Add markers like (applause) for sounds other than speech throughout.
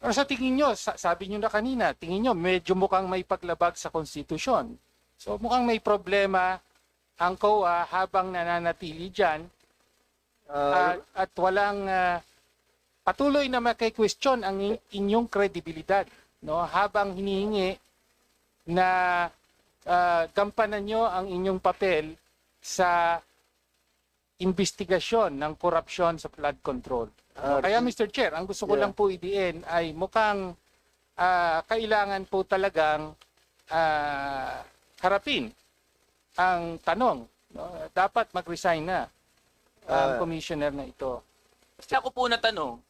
Ano sa tingin nyo, sa- sabi nyo na kanina, tingin nyo medyo mukhang may paglabag sa konstitusyon. So mukhang may problema ang COA habang nananatili dyan Uh, at, at walang ah, patuloy na makikwestiyon ang inyong kredibilidad no habang hinihingi na ah, gampanan nyo ang inyong papel sa investigasyon ng korupsyon sa flood control. Uh, Kaya Mr. Chair, ang gusto ko Yeah. lang po idiin ay mukhang ah, kailangan po talagang ah, harapin ang tanong. No? Dapat mag-resign na ang Ah. commissioner na ito. Basta ako po natanong,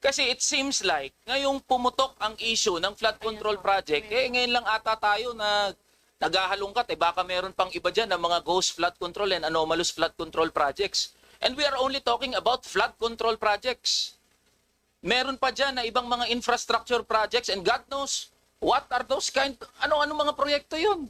kasi it seems like ngayong pumutok ang issue ng flood control project, eh ngayon lang ata tayo na naghahalongkat, eh baka meron pang iba dyan ng mga ghost flood control and anomalous flood control projects. And we are only talking about flood control projects. Meron pa dyan na ibang mga infrastructure projects and God knows what are those kind, ano-ano mga proyekto yun.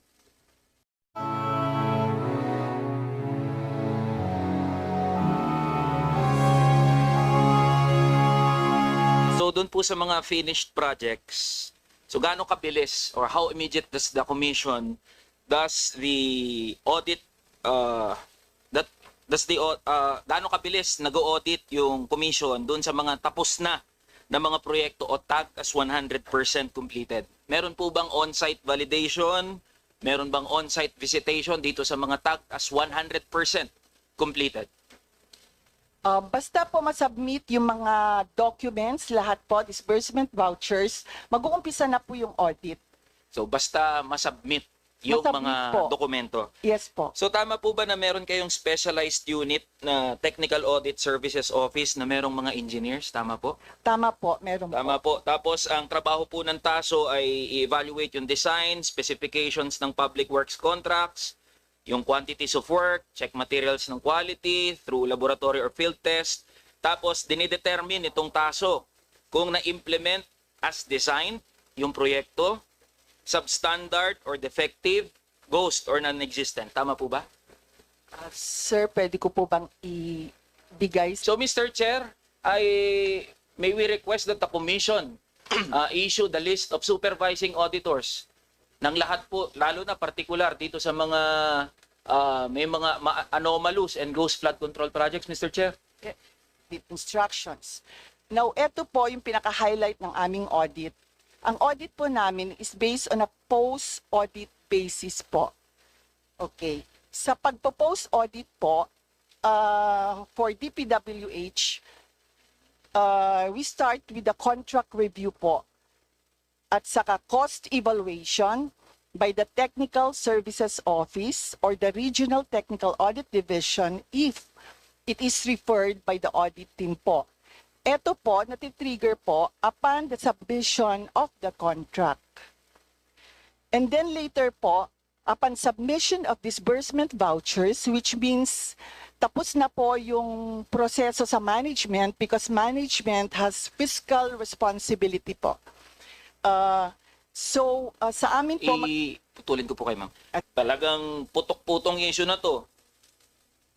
So doon po sa mga finished projects, so gaano kabilis or how immediate does the commission, does the audit, uh, does the, uh, gaano kabilis nag-audit yung commission doon sa mga tapos na na mga proyekto o tag as 100% completed? Meron po bang on-site validation? Meron bang on-site visitation dito sa mga tag as 100% completed? Uh, basta po masubmit yung mga documents, lahat po, disbursement vouchers, mag-uumpisa na po yung audit. So basta masubmit yung Masubmit mga po. dokumento. Yes po. So tama po ba na meron kayong specialized unit na Technical Audit Services Office na merong mga engineers? Tama po? Tama po, meron Tama po. po. Tapos ang trabaho po ng TASO ay i-evaluate yung design, specifications ng public works contracts, yung quantities of work, check materials ng quality through laboratory or field test. Tapos dinidetermine itong TASO kung na-implement as designed yung proyekto, substandard or defective, ghost or non-existent. Tama po ba? Uh, sir, pwede ko po bang ibigay? So, Mr. Chair, I may we request that the commission (clears throat) uh, issue the list of supervising auditors ng lahat po, lalo na particular dito sa mga uh, may mga ma- anomalous and ghost flood control projects, Mr. Chair. with instructions. Now, ito po yung pinaka-highlight ng aming audit. Ang audit po namin is based on a post-audit basis po. Okay. Sa pagpo-post audit po, uh, for DPWH, uh, we start with the contract review po at saka cost evaluation by the Technical Services Office or the Regional Technical Audit Division if it is referred by the audit team po. Ito po, natitrigger po upon the submission of the contract. And then later po, upon submission of disbursement vouchers, which means tapos na po yung proseso sa management because management has fiscal responsibility po. Uh, so, uh, sa amin po, Iputulin ko po kay ma'am. At- Talagang putok-putong issue na to.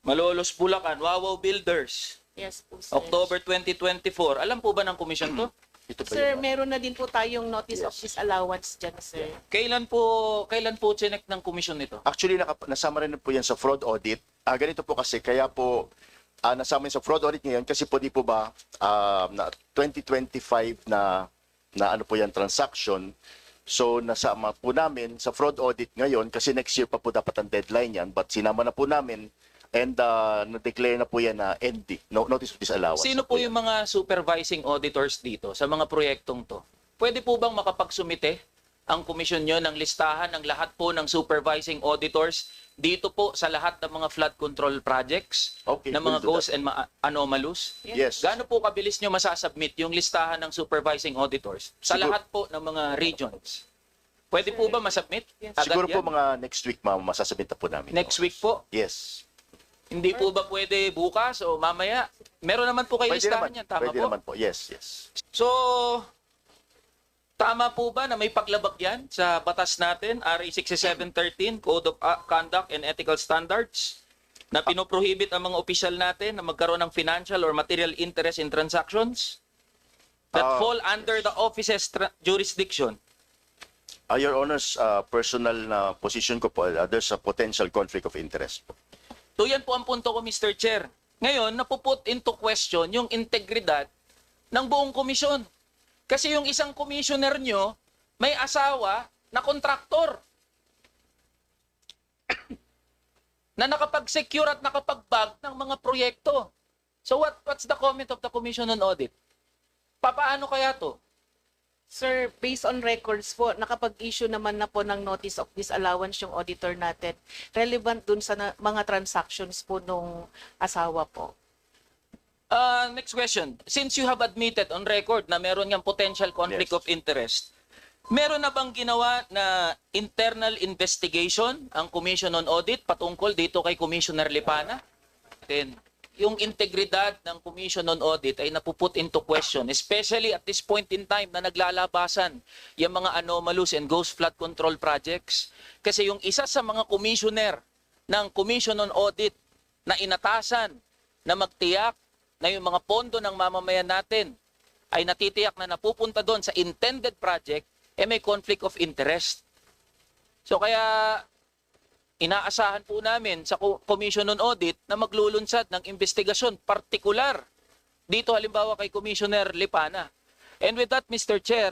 Malolos Bulacan, Wawaw Builders, Yes po, sir. October 2024. Alam po ba ng commission to? (clears throat) ito ba Sir, yun, meron na din po tayong notice of disallowance dyan, sir. Kailan po kailan po chinek ng commission nito? Actually, naka, nasama rin po yan sa fraud audit. Ah, ganito po kasi, kaya po ah, nasama yan sa fraud audit ngayon kasi po di po ba ah, na 2025 na na ano po yan transaction. So nasama po namin sa fraud audit ngayon kasi next year pa po dapat ang deadline yan but sinama na po namin and uh, na-declare na po yan na ND, no, Notice of Disallowance. Sino po yung mga supervising auditors dito sa mga proyektong to? Pwede po bang makapagsumite ang komisyon nyo ng listahan ng lahat po ng supervising auditors dito po sa lahat ng mga flood control projects Okay, ng we'll mga do ghost and ma- anomalous? Yes. Gaano po kabilis nyo masasubmit yung listahan ng supervising auditors sa Siguro- lahat po ng mga regions? Pwede po ba masubmit? Yes. Agad Siguro po yan? mga next week ma'am, masasabit na po namin. Next week po? Yes. Hindi po ba pwede bukas o mamaya? Meron naman po kayo Pwede listahan naman. yan, tama Pwede po? naman po. Yes, yes. So, tama po ba na may paglabag yan sa batas natin, RA 6713, Code of uh, Conduct and Ethical Standards, na pinoprohibit ang mga opisyal natin na magkaroon ng financial or material interest in transactions? that Ah. fall under the office's tra- jurisdiction? Uh, Your Honor's uh, personal na position ko po, uh, there's a potential conflict of interest po. So yan po ang punto ko, Mr. Chair. Ngayon, napuput into question yung integridad ng buong komisyon. Kasi yung isang commissioner nyo, may asawa na kontraktor. (coughs) na nakapag-secure at nakapag-bag ng mga proyekto. So what what's the comment of the Commission on Audit? Papaano kaya to? Sir, based on records po, nakapag-issue naman na po ng notice of disallowance yung auditor natin. Relevant dun sa na- mga transactions po nung asawa po. Uh, next question. Since you have admitted on record na meron ngang potential conflict Yes. of interest, meron na bang ginawa na internal investigation ang Commission on Audit patungkol dito kay Commissioner Lipana? Then, yung integridad ng Commission on Audit ay napuput into question, especially at this point in time na naglalabasan yung mga anomalous and ghost flood control projects. Kasi yung isa sa mga commissioner ng Commission on Audit na inatasan na magtiyak na yung mga pondo ng mamamayan natin ay natitiyak na napupunta doon sa intended project, eh may conflict of interest. So kaya inaasahan po namin sa Co- Commission on Audit na maglulunsad ng investigasyon partikular dito halimbawa kay Commissioner Lipana. And with that, Mr. Chair,